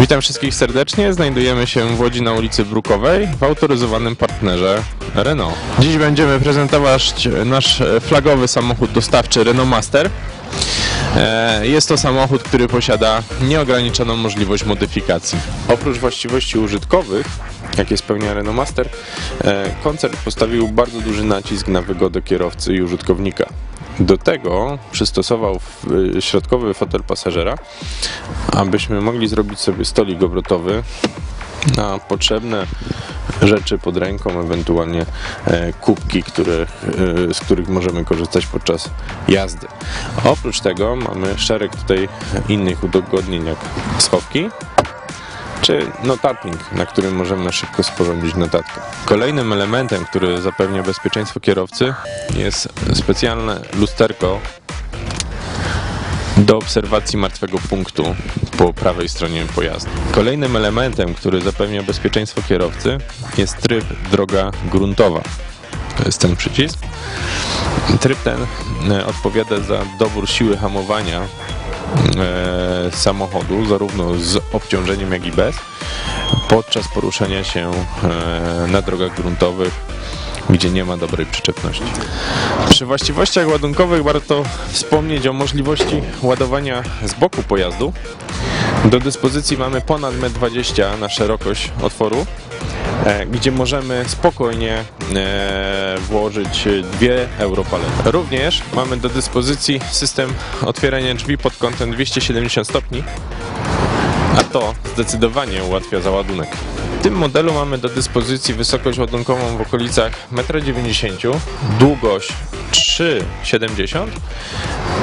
Witam wszystkich serdecznie. Znajdujemy się w Łodzi na ulicy Brukowej w autoryzowanym partnerze Renault. Dziś będziemy prezentować nasz flagowy samochód dostawczy Renault Master. E, Jest to samochód, który posiada nieograniczoną możliwość modyfikacji. Oprócz właściwości użytkowych, jakie spełnia Renault Master, e, koncern postawił bardzo duży nacisk na wygodę kierowcy i użytkownika. Do tego przystosował y, środkowy fotel pasażera, abyśmy mogli zrobić sobie stolik obrotowy na potrzebne rzeczy pod ręką, ewentualnie e, kubki, które, e, z których możemy korzystać podczas jazdy. Oprócz tego mamy szereg tutaj innych udogodnień, jak schowki, czy notatnik, na którym możemy szybko sporządzić notatkę. Kolejnym elementem, który zapewnia bezpieczeństwo kierowcy jest specjalne lusterko do obserwacji martwego punktu po prawej stronie pojazdu. Kolejnym elementem, który zapewnia bezpieczeństwo kierowcy jest tryb droga gruntowa. To jest ten przycisk. Tryb ten e, odpowiada za dobór siły hamowania e, samochodu, zarówno z obciążeniem, jak i bez, podczas poruszania się e, na drogach gruntowych, gdzie nie ma dobrej przyczepności. Przy właściwościach ładunkowych warto wspomnieć o możliwości ładowania z boku pojazdu. Do dyspozycji mamy ponad 1,20 m na szerokość otworu, gdzie możemy spokojnie e, włożyć dwie europalety. Również mamy do dyspozycji system otwierania drzwi pod kątem 270 stopni, a to zdecydowanie ułatwia załadunek. W tym modelu mamy do dyspozycji wysokość ładunkową w okolicach 1,90 m, długość 3,70 m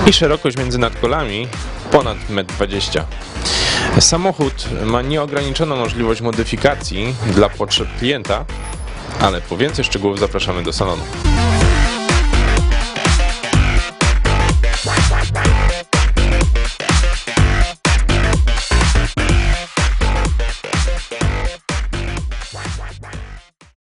i szerokość między nadkolami ponad 1,20 m. Samochód ma nieograniczoną możliwość modyfikacji dla potrzeb klienta, ale po więcej szczegółów zapraszamy do salonu.